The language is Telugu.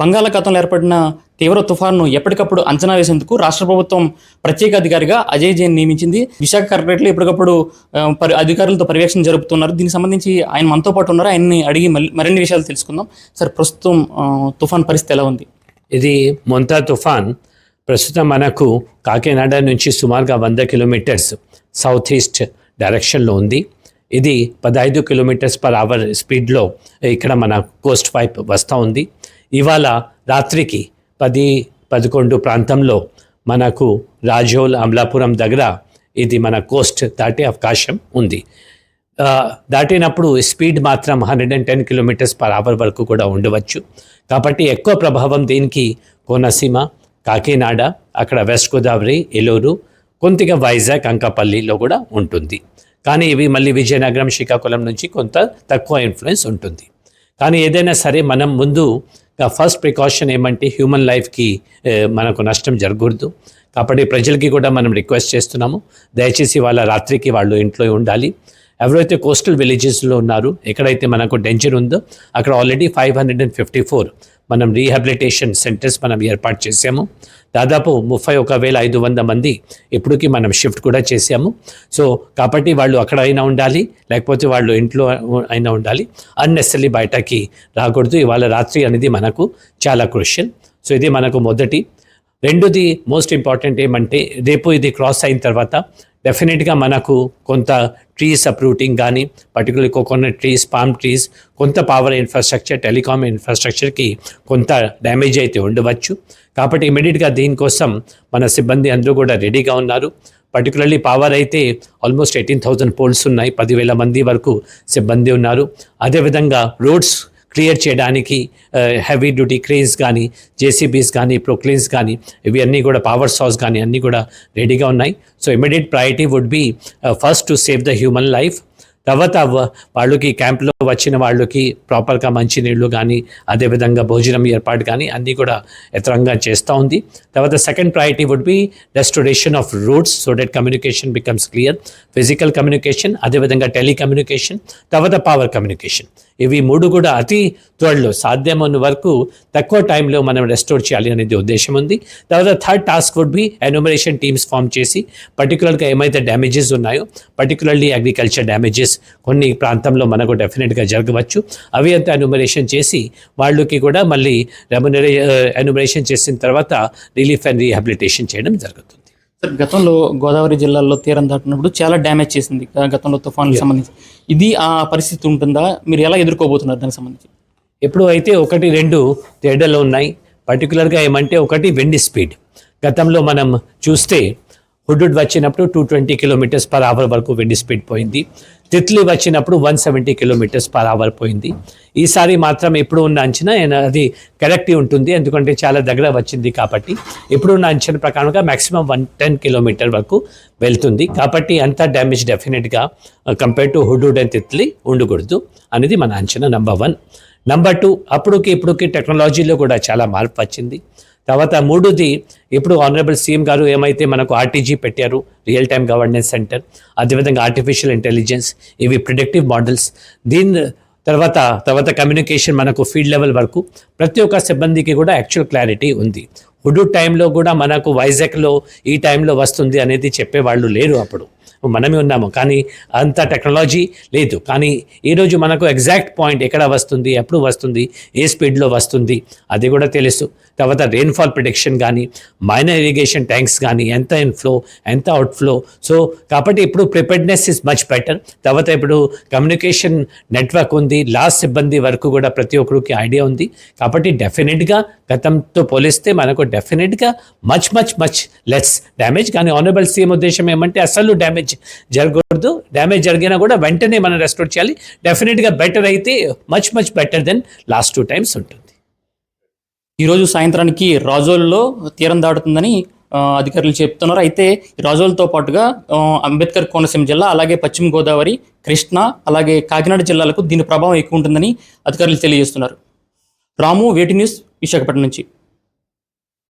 బంగాళాఖాతంలో ఏర్పడిన తీవ్ర తుఫాను ఎప్పటికప్పుడు అంచనా వేసేందుకు రాష్ట్ర ప్రభుత్వం ప్రత్యేక అధికారిగా అజయ్ జైన్ నియమించింది. విశాఖ కలెక్టరేట్లో ఎప్పటికప్పుడు అధికారులతో పర్యవేక్షణ జరుపుతున్నారు. దీనికి సంబంధించి ఆయన మనతో పాటు ఉన్నారు. ఆయన్ని అడిగి మళ్ళీ మరిన్ని విషయాలు తెలుసుకుందాం. సార్ ప్రస్తుతం తుఫాన్ పరిస్థితి ఎలా ఉంది? ఇది మొంతా తుఫాన్. ప్రస్తుతం మనకు కాకినాడ నుంచి సుమారుగా వంద కిలోమీటర్స్ సౌత్ ఈస్ట్ డైరెక్షన్లో ఉంది. ఇది పదహైదు కిలోమీటర్స్ పర్ అవర్ స్పీడ్లో ఇక్కడ మన కోస్ట్ వైపు వస్తూ ఉంది. ఇవాళ రాత్రికి పది పదకొండు ప్రాంతంలో మనకు రాజోల్ అమలాపురం దగ్గర ఇది మన కోస్ట్ దాటే అవకాశం ఉంది. దాటినప్పుడు స్పీడ్ మాత్రం hundred and ten kilometres per hour వరకు కూడా ఉండవచ్చు. కాబట్టి ఎక్కువ ప్రభావం దీనికి కోనసీమ కాకినాడ అక్కడ వెస్ట్ గోదావరి ఏలూరు కొంతగా వైజాగ్ అంకపల్లిలో కూడా ఉంటుంది. కానీ ఇవి మళ్ళీ విజయనగరం శ్రీకాకుళం నుంచి కొంత తక్కువ ఇన్ఫ్లుయెన్స్ ఉంటుంది. కానీ ఏదైనా సరే మనం ముందు ఫస్ట్ ప్రికాషన్ ఏమంటే హ్యూమన్ లైఫ్కి మనకు నష్టం జరగకూడదు. కాబట్టి ప్రజలకి కూడా మనం రిక్వెస్ట్ చేస్తున్నాము. దయచేసి వాళ్ళ రాత్రికి వాళ్ళు ఇంట్లో ఉండాలి. ఎవరైతే కోస్టల్ విలేజెస్లో ఉన్నారు ఎక్కడైతే మనకు డెంజర్ ఉందో అక్కడ already five hundred and fifty four మనం రీహాబిలిటేషన్ సెంటర్స్ మనం ఏర్పాటు చేసాము దాదాపు ముప్పై ఒక వేల ఐదు వంద మంది ఇప్పటికీ మనం షిఫ్ట్ కూడా చేసాము సో కాబట్టి వాళ్ళు అక్కడ అయినా ఉండాలి లేకపోతే వాళ్ళు ఇంట్లో అయినా ఉండాలి. అన్నెసరీ బయటకి రాకూడదు. ఇవాళ రాత్రి అనేది మనకు చాలా క్రూషియల్ సో ఇది మనకు మొదటి. రెండోది మోస్ట్ ఇంపార్టెంట్ ఏమంటే రేపు ఇది క్రాస్ అయిన తర్వాత డెఫినెట్గా మనకు కొంత ట్రీస్ అప్రూటింగ్ కానీ particular coconut trees palm trees కొంత పవర్ ఇన్ఫ్రాస్ట్రక్చర్ టెలికామ్ ఇన్ఫ్రాస్ట్రక్చర్కి కొంత డ్యామేజ్ అయితే ఉండవచ్చు. కాబట్టి ఇమీడియట్గా దీనికోసం మన సిబ్బంది అందరూ కూడా రెడీగా ఉన్నారు. పర్టికులర్లీ పవర్ అయితే ఆల్మోస్ట్ ఎయిటీన్ థౌజండ్ పోల్స్ ఉన్నాయి. పదివేల మంది వరకు సిబ్బంది ఉన్నారు. అదేవిధంగా రోడ్స్ క్లియర్ చేయడానికి హెవీ డ్యూటీ క్రేన్స్ కానీ జేసీబీస్ కానీ ప్రొక్లీన్స్ కానీ ఇవి అన్నీ కూడా పవర్ సాస్ కానీ అన్నీ కూడా రెడీగా ఉన్నాయి. So immediate priority would be first to save the human life తర్వాత వాళ్ళకి క్యాంప్లో వచ్చిన వాళ్ళకి ప్రాపర్గా మంచినీళ్ళు కానీ అదేవిధంగా భోజనం ఏర్పాటు కానీ అన్నీ కూడా ఎతరంగా చేస్తూ ఉంది. తర్వాత second priority would be restoration of routes so that communication becomes clear physical communication అదేవిధంగా టెలికమ్యూనికేషన్ తర్వాత పవర్ కమ్యూనికేషన్ ఇవి మూడు కూడా అతి త్వరలో సాధ్యమైన వరకు తక్కువ టైంలో మనం రెస్టోర్ చేయాలి అనేది ఉద్దేశం ఉంది. తర్వాత third task would be enumeration teams form చేసి పర్టికులర్గా ఏమైతే డ్యామేజెస్ ఉన్నాయో పర్టికులర్లీ అగ్రికల్చర్ డ్యామేజెస్ కొన్ని ప్రాంతంలో మనకు డెఫినెట్గా జరగవచ్చు. అవి అంతా ఎన్యూమరేషన్ చేసి వాళ్ళకి కూడా మళ్ళీ రెమ్యునరే ఎన్యూమరేషన్ uh, చేసిన తర్వాత రిలీఫ్ అండ్ రీహాబిలిటేషన్ చేయడం జరుగుతుంది. గతంలో గోదావరి జిల్లాలో తీరం దాటినప్పుడు చాలా డ్యామేజ్ చేసింది గతంలో తుఫాన్కి సంబంధించి. ఇది ఆ పరిస్థితి ఉంటుందా? మీరు ఎలా ఎదుర్కోబోతున్నారు దానికి సంబంధించి? ఎప్పుడు అయితే ఒకటి రెండు తేడాలు ఉన్నాయి. పర్టికులర్గా ఏమంటే ఒకటి వెండి స్పీడ్. గతంలో మనం చూస్తే హుడ్డుడ్ వచ్చినప్పుడు two twenty kilometres per hour వరకు విండ్ స్పీడ్ పోయింది. తిత్లీ వచ్చినప్పుడు one seventy kilometres per hour పోయింది. ఈసారి మాత్రం ఇప్పుడు ఉన్న అంచనా అది కరెక్ట్ ఉంటుంది. ఎందుకంటే చాలా దగ్గర వచ్చింది కాబట్టి ఇప్పుడున్న అంచనా ప్రకారంగా మ్యాక్సిమం వన్ టెన్ కిలోమీటర్ వరకు వెళ్తుంది. కాబట్టి అంత డ్యామేజ్ డెఫినెట్గా compare to Hudhud and Titli ఉండకూడదు అనేది మన అంచనా నెంబర్ వన్ నెంబర్ టూ అప్పుడుకి ఇప్పుడుకి టెక్నాలజీలో కూడా చాలా మార్పు వచ్చింది. తర్వాత మూడోది ఇప్పుడు ఆనరబుల్ సీఎం గారు ఏమైతే మనకు ఆర్టీజీ పెట్టారు రియల్ టైమ్ గవర్నెన్స్ సెంటర్ అదేవిధంగా ఆర్టిఫిషియల్ ఇంటెలిజెన్స్ ఇవి ప్రిడిక్టివ్ మోడల్స్ దీని తర్వాత తర్వాత కమ్యూనికేషన్ మనకు ఫీల్డ్ లెవెల్ వరకు ప్రతి ఒక్క సిబ్బందికి కూడా యాక్చువల్ క్లారిటీ ఉంది. హుడు టైంలో కూడా మనకు వైజాగ్లో ఈ టైంలో వస్తుంది అనేది చెప్పేవాళ్ళు లేరు అప్పుడు. మనమే ఉన్నాము. కానీ అంత టెక్నాలజీ లేదు. కానీ ఈరోజు మనకు ఎగ్జాక్ట్ పాయింట్ ఎక్కడ వస్తుంది ఎప్పుడు వస్తుంది ఏ స్పీడ్లో వస్తుంది అది కూడా తెలుసు. తర్వాత రెయిన్ఫాల్ ప్రొడిక్షన్ కానీ మైనర్ ఇరిగేషన్ ట్యాంక్స్ కానీ ఎంత ఇన్ఫ్లో ఎంత అవుట్ఫ్లో సో కాబట్టి ఇప్పుడు ప్రిపేర్డ్నెస్ ఇస్ మచ్ బెటర్ తర్వాత ఇప్పుడు కమ్యూనికేషన్ నెట్వర్క్ ఉంది. లాస్ట్ సిబ్బంది వరకు కూడా ప్రతి ఒక్కరికి ఐడియా ఉంది. కాబట్టి డెఫినెట్గా గతంతో పోలిస్తే మనకు డెఫినెట్గా much much much less damage కానీ ఆనరబుల్ సీఎం ఉద్దేశం ఏమంటే అసలు డ్యామేజ్ జరగకూడదు. డ్యామేజ్ జరిగినా కూడా వెంటనే మనం రెస్టోర్ చేయాలి. డెఫినెట్గా బెటర్ అయితే much much better than last two times ఉంటుంది. ఈరోజు సాయంత్రానికి రాజోల్లో తీరం దాటుతుందని అధికారులు చెప్తున్నారు. అయితే రాజోలతో పాటుగా అంబేద్కర్ కోనసీమ జిల్లా అలాగే పశ్చిమ గోదావరి కృష్ణ అలాగే కాకినాడ జిల్లాలకు దీని ప్రభావం ఎక్కువ ఉంటుందని అధికారులు తెలియజేస్తున్నారు. రాము వేటి న్యూస్ విశాఖపట్నం నుంచి.